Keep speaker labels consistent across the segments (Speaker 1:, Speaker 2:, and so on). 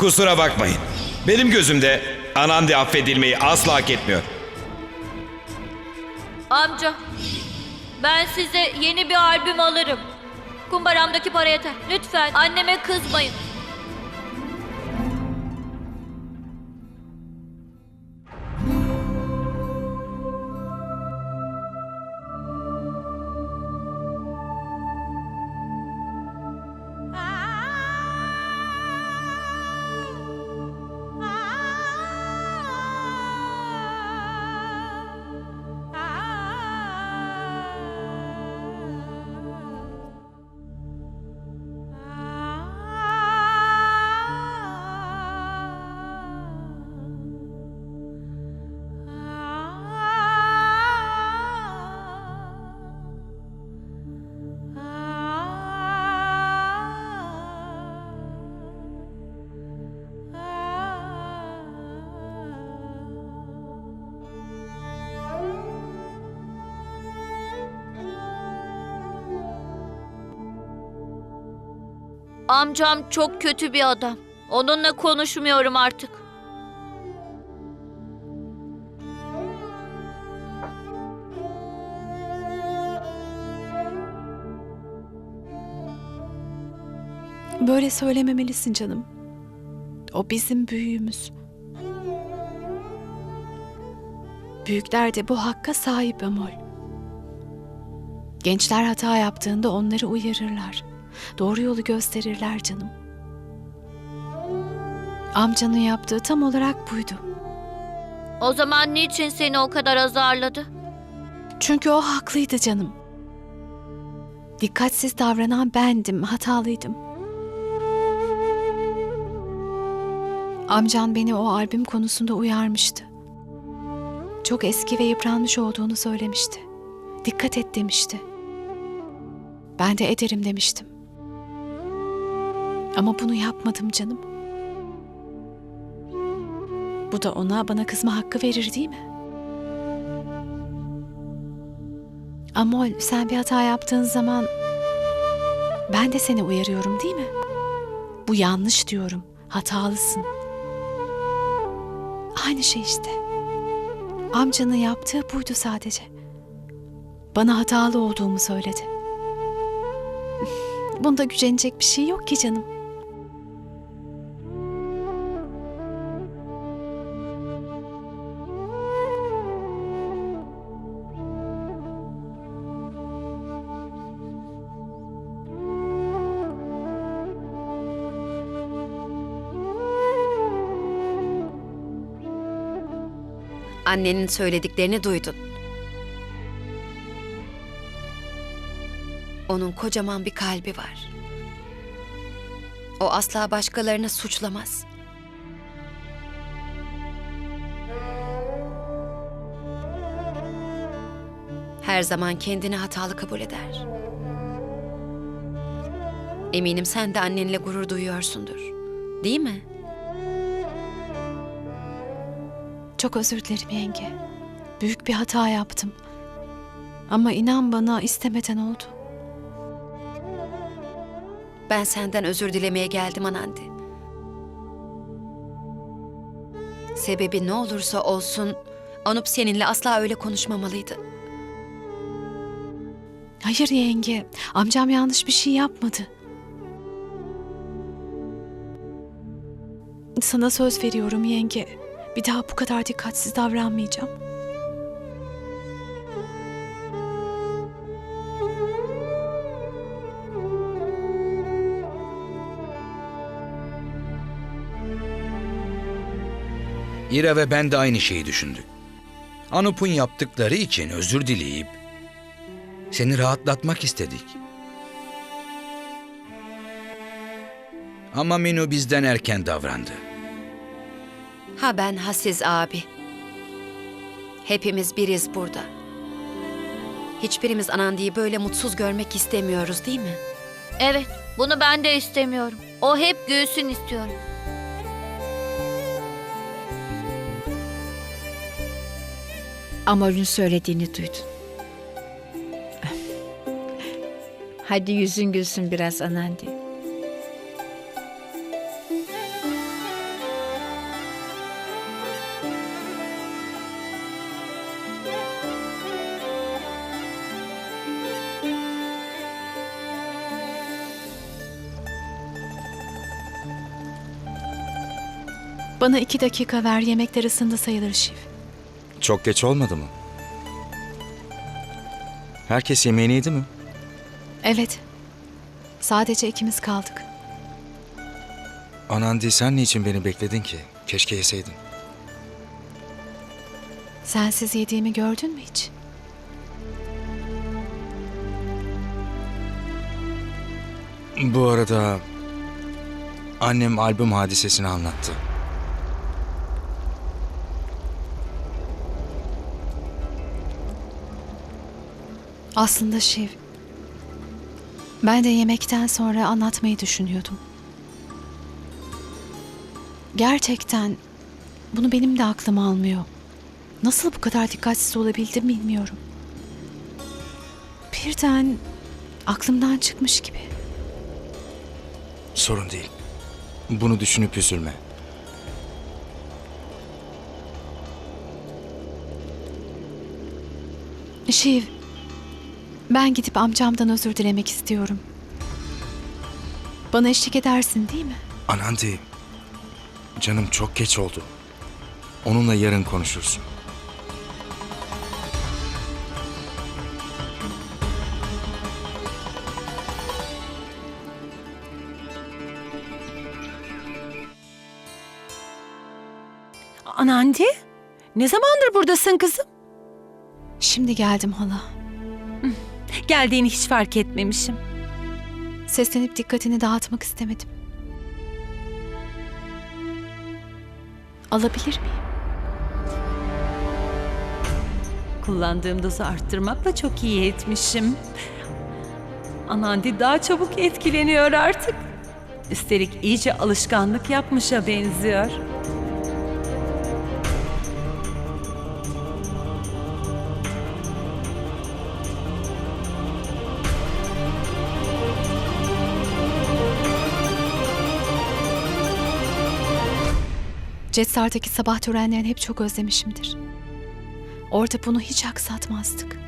Speaker 1: Kusura bakmayın. Benim gözümde Anandi affedilmeyi asla hak etmiyor.
Speaker 2: Amca, ben size yeni bir albüm alırım. Kumbaramdaki para yeter. Lütfen anneme kızmayın. Amcam çok kötü bir adam. Onunla konuşmuyorum artık.
Speaker 3: Böyle söylememelisin canım. O bizim büyüğümüz. Büyükler de bu hakka sahip Amol. Gençler hata yaptığında onları uyarırlar. Doğru yolu gösterirler canım. Amcanın yaptığı tam olarak buydu.
Speaker 2: O zaman niçin seni o kadar azarladı?
Speaker 3: Çünkü o haklıydı canım. Dikkatsiz davranan bendim, hatalıydım. Amcan beni o albüm konusunda uyarmıştı. Çok eski ve yıpranmış olduğunu söylemişti. Dikkat et demişti. Ben de ederim demiştim. Ama bunu yapmadım canım. Bu da ona bana kızma hakkı verir değil mi? Amol sen bir hata yaptığın zaman ben de seni uyarıyorum değil mi? Bu yanlış diyorum. Hatalısın. Aynı şey işte. Amcanın yaptığı buydu sadece. Bana hatalı olduğumu söyledi. Bunda gücenecek bir şey yok ki canım.
Speaker 4: Annenin söylediklerini duydun. Onun kocaman bir kalbi var. O asla başkalarını suçlamaz. Her zaman kendini hatalı kabul eder. Eminim sen de annenle gurur duyuyorsundur. Değil mi?
Speaker 3: Çok özür dilerim yenge. Büyük bir hata yaptım. Ama inan bana istemeden oldu.
Speaker 4: Ben senden özür dilemeye geldim Anandi. Sebebi ne olursa olsun Anup seninle asla öyle konuşmamalıydı.
Speaker 3: Hayır yenge, amcam yanlış bir şey yapmadı. Sana söz veriyorum yenge. Bir daha bu kadar dikkatsiz davranmayacağım.
Speaker 5: İra ve ben de aynı şeyi düşündük. Anup'un yaptıkları için özür dileyip seni rahatlatmak istedik. Ama Minu bizden erken davrandı.
Speaker 4: Ha ben ha siz abi. Hepimiz biriz burada. Hiçbirimiz Anandi'yi böyle mutsuz görmek istemiyoruz değil mi?
Speaker 2: Evet, bunu ben de istemiyorum. O hep gülsün istiyorum.
Speaker 6: Amor'un söylediğini duydun. Hadi yüzün gülsün biraz Anandi.
Speaker 3: Bana iki dakika ver yemekler ısındı sayılır Şiv.
Speaker 6: Çok geç olmadı mı? Herkes yemeğini yedi mi?
Speaker 3: Evet. Sadece ikimiz kaldık.
Speaker 6: Anandi sen niçin beni bekledin ki? Keşke yeseydin.
Speaker 3: Sensiz yediğimi gördün mü hiç?
Speaker 6: Bu arada annem albüm hadisesini anlattı.
Speaker 3: Aslında Şiv. Ben de yemekten sonra anlatmayı düşünüyordum. Gerçekten bunu benim de aklım almıyor. Nasıl bu kadar dikkatsiz olabildim bilmiyorum. Birden aklımdan çıkmış gibi.
Speaker 6: Sorun değil. Bunu düşünüp üzülme.
Speaker 3: Şiv, ben gidip amcamdan özür dilemek istiyorum. Bana eşlik edersin değil mi?
Speaker 6: Anandi, canım çok geç oldu. Onunla yarın konuşursun.
Speaker 7: Anandi, ne zamandır buradasın kızım?
Speaker 3: Şimdi geldim hala.
Speaker 7: Geldiğini hiç fark etmemişim.
Speaker 3: Seslenip dikkatini dağıtmak istemedim. Alabilir miyim?
Speaker 7: Kullandığım dozu arttırmakla çok iyi etmişim. Anandi daha çabuk etkileniyor artık. Üstelik iyice alışkanlık yapmışa benziyor.
Speaker 3: Cetsar'daki sabah törenlerini hep çok özlemişimdir. Orada bunu hiç aksatmazdık.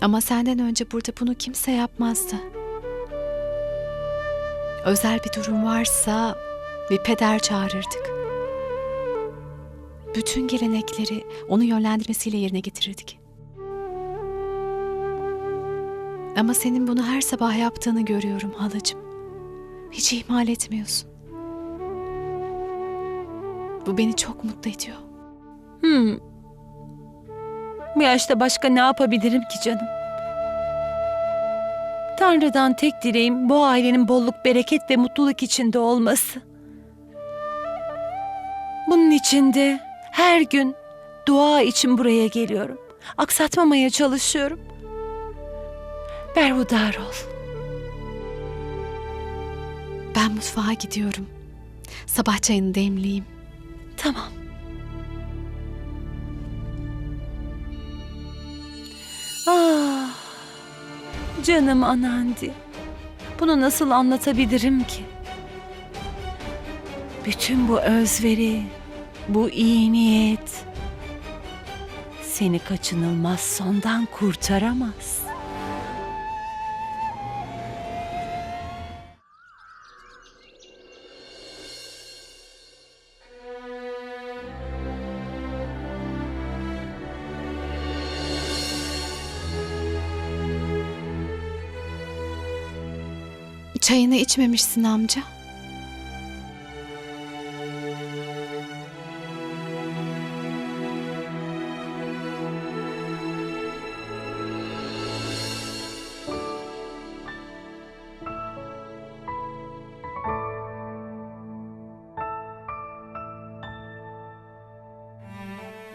Speaker 3: Ama senden önce burada bunu kimse yapmazdı. Özel bir durum varsa bir peder çağırırdık. Bütün gelenekleri onun yönlendirmesiyle yerine getirirdik. Ama senin bunu her sabah yaptığını görüyorum halacığım. Hiç ihmal etmiyorsun. Bu beni çok mutlu ediyor.
Speaker 7: Hmm. Bu yaşta başka ne yapabilirim ki canım? Tanrı'dan tek dileğim bu ailenin bolluk, bereket ve mutluluk içinde olması. Bunun için de her gün dua için buraya geliyorum. Aksatmamaya çalışıyorum. Berhudar ol.
Speaker 3: Ben mutfağa gidiyorum. Sabah çayını demleyeyim.
Speaker 7: Tamam. Ah, canım Anandi. Bunu nasıl anlatabilirim ki? Bütün bu özveri, bu iyi niyet seni kaçınılmaz sondan kurtaramaz.
Speaker 3: Çayını içmemişsin amca.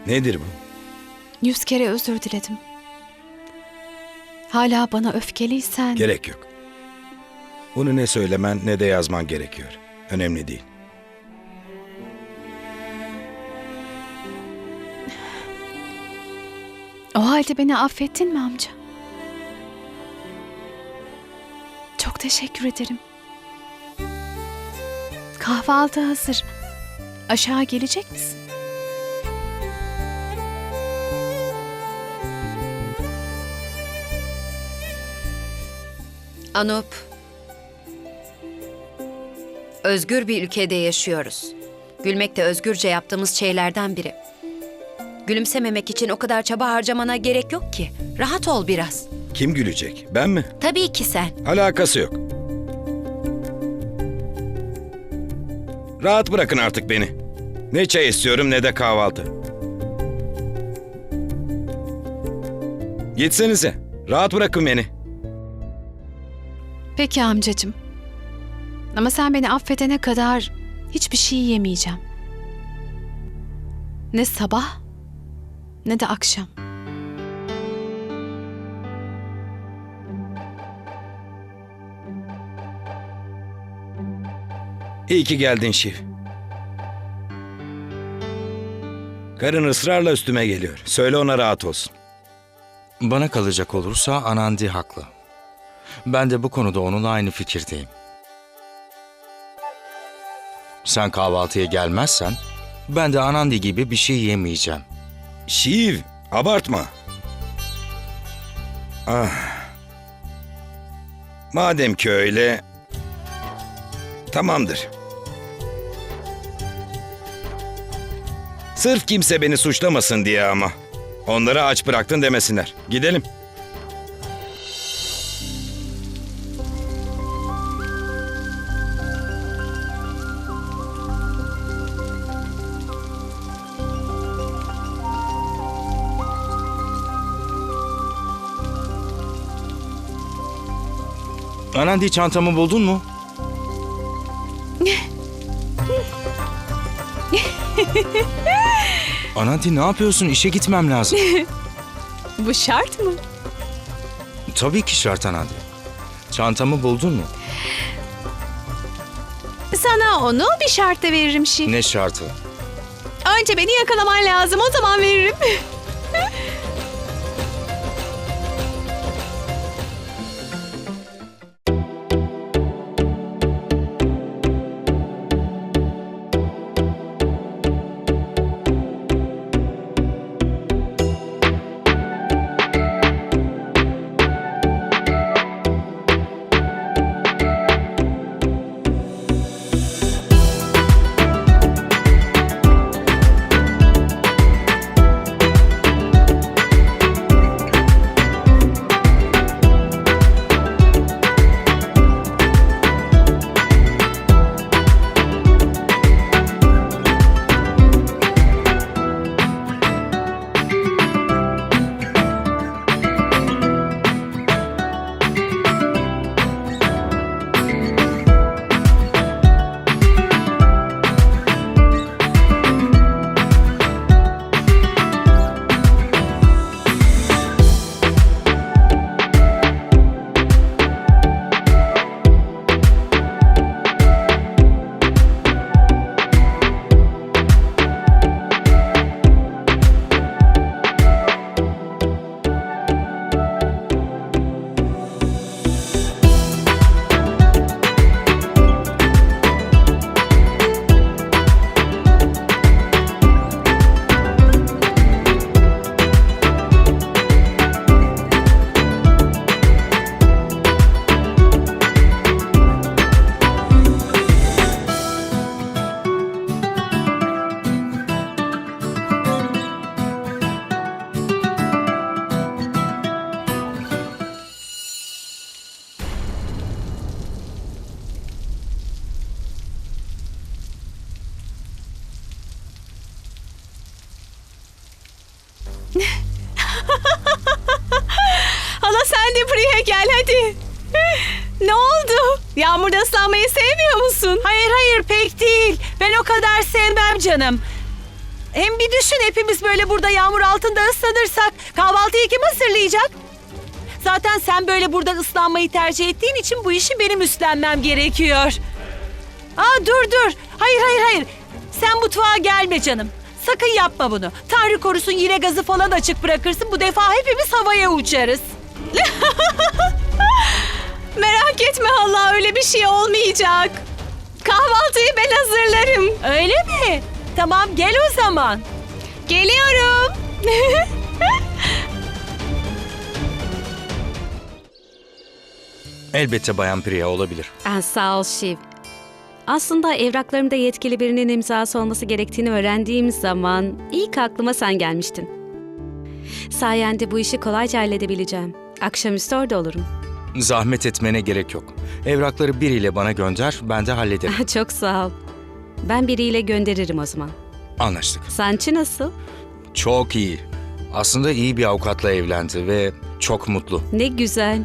Speaker 1: Nedir bu?
Speaker 3: Yüz kere özür diledim. Hala bana öfkeliysen...
Speaker 8: Gerek yok. Bunu ne söylemen ne de yazman gerekiyor. Önemli değil.
Speaker 3: O halde beni affettin mi amca? Çok teşekkür ederim. Kahvaltı hazır. Aşağı gelecek misin?
Speaker 4: Anup. Özgür bir ülkede yaşıyoruz. Gülmek de özgürce yaptığımız şeylerden biri. Gülümsememek için o kadar çaba harcamana gerek yok ki. Rahat ol biraz.
Speaker 8: Kim gülecek? Ben mi?
Speaker 4: Tabii ki sen.
Speaker 8: Alakası yok. Rahat bırakın artık beni. Ne çay istiyorum ne de kahvaltı. Gitsenize. Rahat bırakın beni.
Speaker 3: Peki amcacığım. Ama sen beni affedene kadar hiçbir şey yemeyeceğim. Ne sabah ne de akşam.
Speaker 8: İyi ki geldin Şiv. Karın ısrarla üstüme geliyor. Söyle ona rahat olsun.
Speaker 6: Bana kalacak olursa Anandi haklı. Ben de bu konuda onunla aynı fikirdeyim. Sen kahvaltıya gelmezsen ben de Anandi gibi bir şey yemeyeceğim.
Speaker 8: Şiv, abartma. Ah. Madem ki öyle... Tamamdır. Sırf kimse beni suçlamasın diye ama. Onları aç bıraktın demesinler. Gidelim.
Speaker 6: Anandi çantamı buldun mu? Anandi ne yapıyorsun? İşe gitmem lazım.
Speaker 3: Bu şart mı?
Speaker 6: Tabii ki şart Anandi. Çantamı buldun mu?
Speaker 3: Sana onu bir şartla veririm Şif.
Speaker 6: Ne şartı?
Speaker 3: Önce beni yakalaman lazım o zaman veririm.
Speaker 7: canım. Hem bir düşün hepimiz böyle burada yağmur altında ıslanırsak kahvaltıyı kim hazırlayacak? Zaten sen böyle burada ıslanmayı tercih ettiğin için bu işi benim üstlenmem gerekiyor. Aa dur dur. Hayır hayır hayır. Sen mutfağa gelme canım. Sakın yapma bunu. Tanrı korusun yine gazı falan açık bırakırsın. Bu defa hepimiz havaya uçarız.
Speaker 3: Merak etme hala öyle bir şey olmayacak. Kahvaltıyı ben hazırlarım.
Speaker 7: Öyle mi? Tamam gel o zaman.
Speaker 3: Geliyorum.
Speaker 6: Elbette Bayan Priya olabilir.
Speaker 9: Ah, sağ ol Şiv. Aslında evraklarımda yetkili birinin imzası olması gerektiğini öğrendiğim zaman ilk aklıma sen gelmiştin. Sayende bu işi kolayca halledebileceğim. Akşamüstü orada olurum.
Speaker 6: Zahmet etmene gerek yok. Evrakları biriyle bana gönder, ben de hallederim.
Speaker 9: Çok sağ ol. Ben biriyle gönderirim o zaman.
Speaker 6: Anlaştık.
Speaker 9: Sanchi nasıl?
Speaker 6: Çok iyi. Aslında iyi bir avukatla evlendi ve çok mutlu.
Speaker 9: Ne güzel.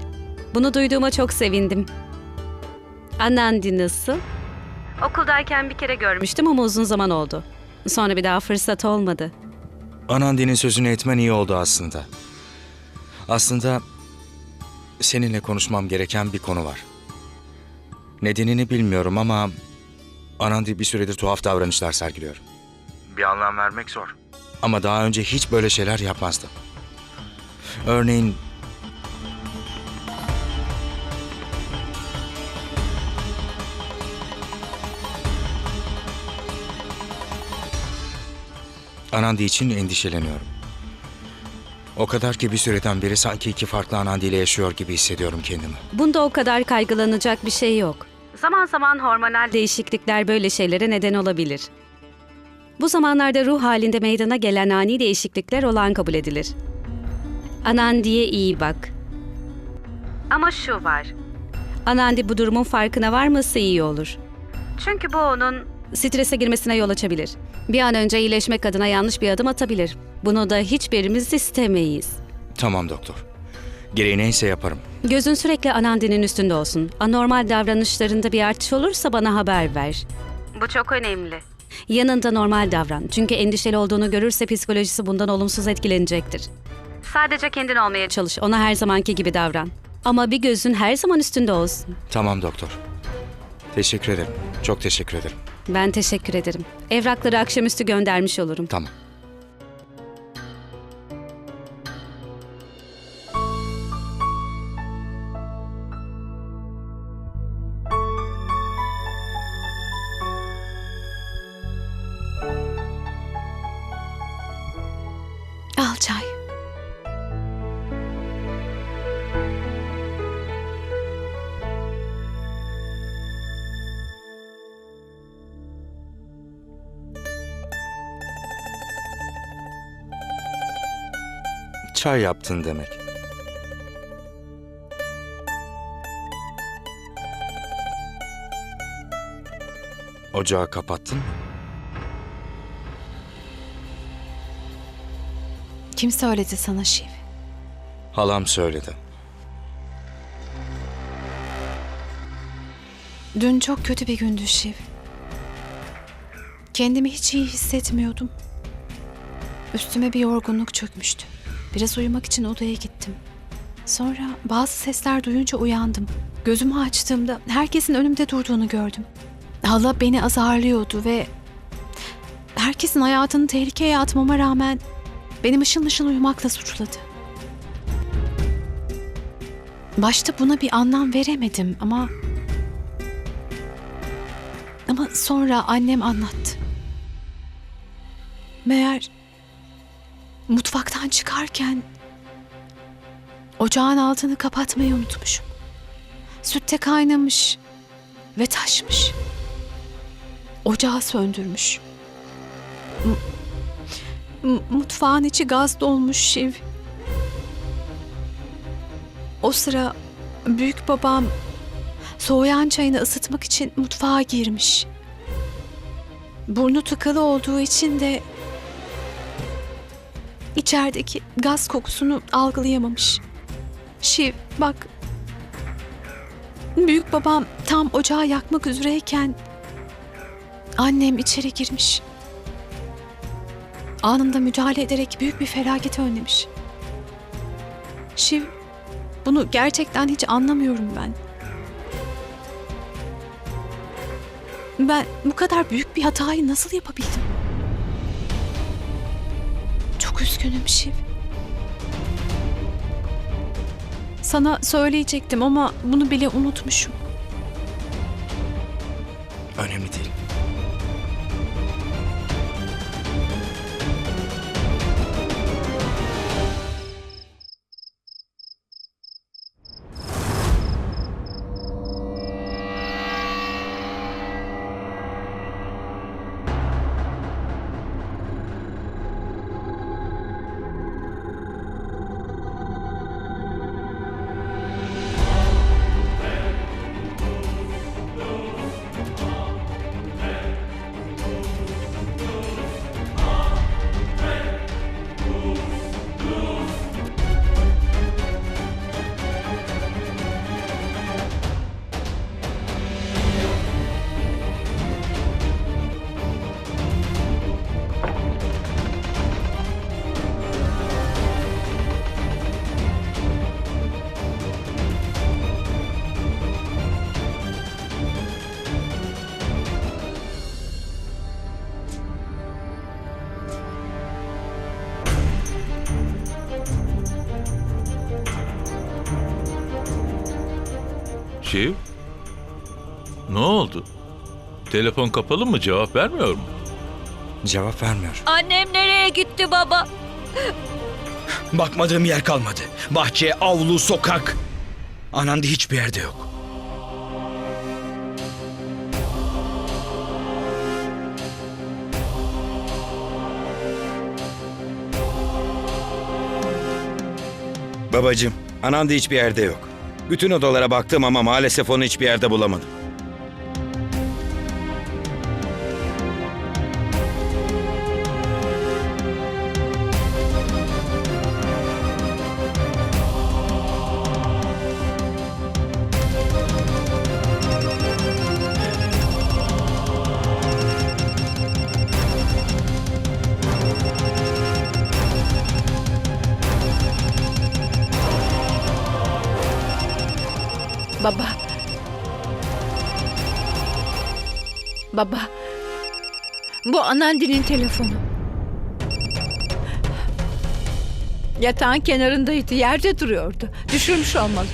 Speaker 9: Bunu duyduğuma çok sevindim. Anandi nasıl? Okuldayken bir kere görmüştüm ama uzun zaman oldu. Sonra bir daha fırsat olmadı.
Speaker 6: Anandi'nin sözünü etmen iyi oldu aslında. Aslında seninle konuşmam gereken bir konu var. Nedenini bilmiyorum ama Anandi bir süredir tuhaf davranışlar sergiliyor. Bir anlam vermek zor. Ama daha önce hiç böyle şeyler yapmazdı. Örneğin Anandi için endişeleniyorum. O kadar ki bir süreden beri sanki iki farklı Anandi ile yaşıyor gibi hissediyorum kendimi.
Speaker 9: Bunda o kadar kaygılanacak bir şey yok. Zaman zaman hormonal değişiklikler böyle şeylere neden olabilir. Bu zamanlarda ruh halinde meydana gelen ani değişiklikler olan kabul edilir. Anandi'ye iyi bak. Ama şu var. Anandi bu durumun farkına varması iyi olur. Çünkü bu onun strese girmesine yol açabilir. Bir an önce iyileşmek adına yanlış bir adım atabilir. Bunu da hiçbirimiz istemeyiz.
Speaker 6: Tamam doktor. Gereği neyse yaparım.
Speaker 9: Gözün sürekli Anandi'nin üstünde olsun. Anormal davranışlarında bir artış olursa bana haber ver. Bu çok önemli. Yanında normal davran. Çünkü endişeli olduğunu görürse psikolojisi bundan olumsuz etkilenecektir. Sadece kendin olmaya çalış. Ona her zamanki gibi davran. Ama bir gözün her zaman üstünde olsun.
Speaker 6: Tamam doktor. Teşekkür ederim. Çok teşekkür ederim.
Speaker 9: Ben teşekkür ederim. Evrakları akşamüstü göndermiş olurum.
Speaker 6: Tamam.
Speaker 3: Çay
Speaker 6: yaptın demek. Ocağı kapattın mı?
Speaker 3: Kim söyledi sana Şiv?
Speaker 6: Halam söyledi.
Speaker 3: Dün çok kötü bir gündü Şiv. Kendimi hiç iyi hissetmiyordum. Üstüme bir yorgunluk çökmüştü. Biraz uyumak için odaya gittim. Sonra bazı sesler duyunca uyandım. Gözümü açtığımda herkesin önümde durduğunu gördüm. Hala beni azarlıyordu ve herkesin hayatını tehlikeye atmama rağmen beni mışıl mışıl uyumakla suçladı. Başta buna bir anlam veremedim ama ama sonra annem anlattı. Meğer mutfaktan çıkarken ocağın altını kapatmayı unutmuşum. Sütte kaynamış ve taşmış. Ocağı söndürmüş. M- mutfağın içi gaz dolmuş Şiv. O sıra büyük babam soğuyan çayını ısıtmak için mutfağa girmiş. Burnu tıkalı olduğu için de içerideki gaz kokusunu algılayamamış. Şiv bak. Büyük babam tam ocağı yakmak üzereyken annem içeri girmiş. Anında müdahale ederek büyük bir felaket önlemiş. Şiv bunu gerçekten hiç anlamıyorum ben. Ben bu kadar büyük bir hatayı nasıl yapabildim? Üzgünüm Şiv. Sana söyleyecektim ama bunu bile unutmuşum.
Speaker 10: Şiv? Ne oldu? Telefon kapalı mı? Cevap vermiyor mu?
Speaker 6: Cevap vermiyor.
Speaker 2: Annem nereye gitti baba?
Speaker 5: Bakmadığım yer kalmadı. Bahçe, avlu, sokak. Anandi hiçbir yerde yok.
Speaker 8: Babacığım, Anandi hiçbir yerde yok. Bütün odalara baktım ama maalesef onu hiçbir yerde bulamadım.
Speaker 7: Baba. Bu Anandi'nin telefonu. Yatağın kenarındaydı, yerde duruyordu. Düşürmüş olmalı.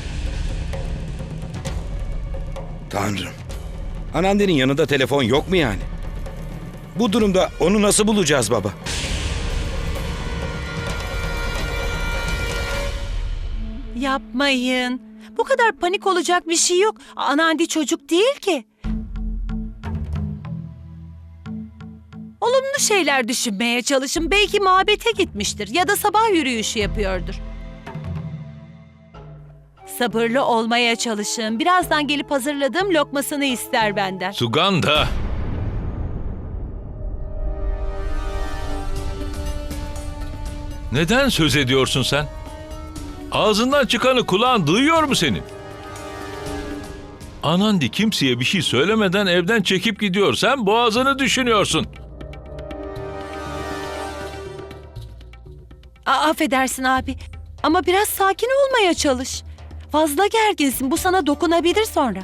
Speaker 8: Tanrım. Anandi'nin yanında telefon yok mu yani? Bu durumda onu nasıl bulacağız baba?
Speaker 7: Yapmayın. Bu kadar panik olacak bir şey yok. Anandi çocuk değil ki. Olumlu şeyler düşünmeye çalışın. Belki mabete gitmiştir ya da sabah yürüyüşü yapıyordur. Sabırlı olmaya çalışın. Birazdan gelip hazırladığım lokmasını ister benden.
Speaker 10: Suganda! Neden söz ediyorsun sen? Ağzından çıkanı kulağın duyuyor mu senin? Anandi kimseye bir şey söylemeden evden çekip gidiyor. Sen boğazını düşünüyorsun.
Speaker 7: Aa, affedersin abi. Ama biraz sakin olmaya çalış. Fazla gerginsin. Bu sana dokunabilir sonra.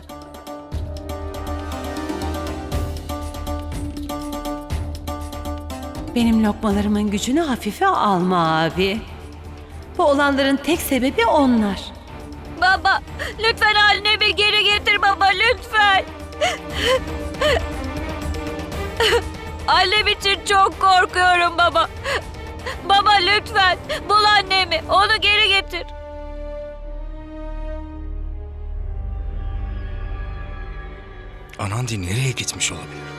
Speaker 7: Benim lokmalarımın gücünü hafife alma abi. Bu olanların tek sebebi onlar.
Speaker 2: Baba lütfen annemi geri getir baba lütfen. Annem için çok korkuyorum baba. Baba lütfen bul annemi onu geri getir.
Speaker 6: Anandi nereye gitmiş olabilir?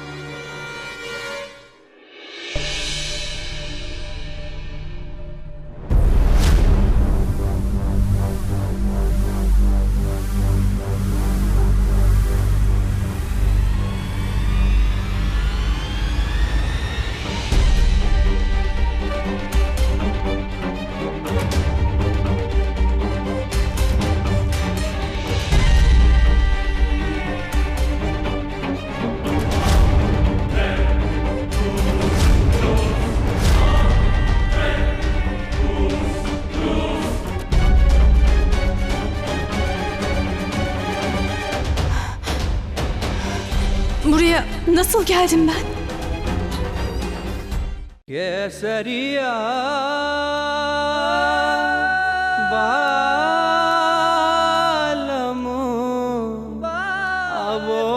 Speaker 3: geldim ben?
Speaker 11: Keseriya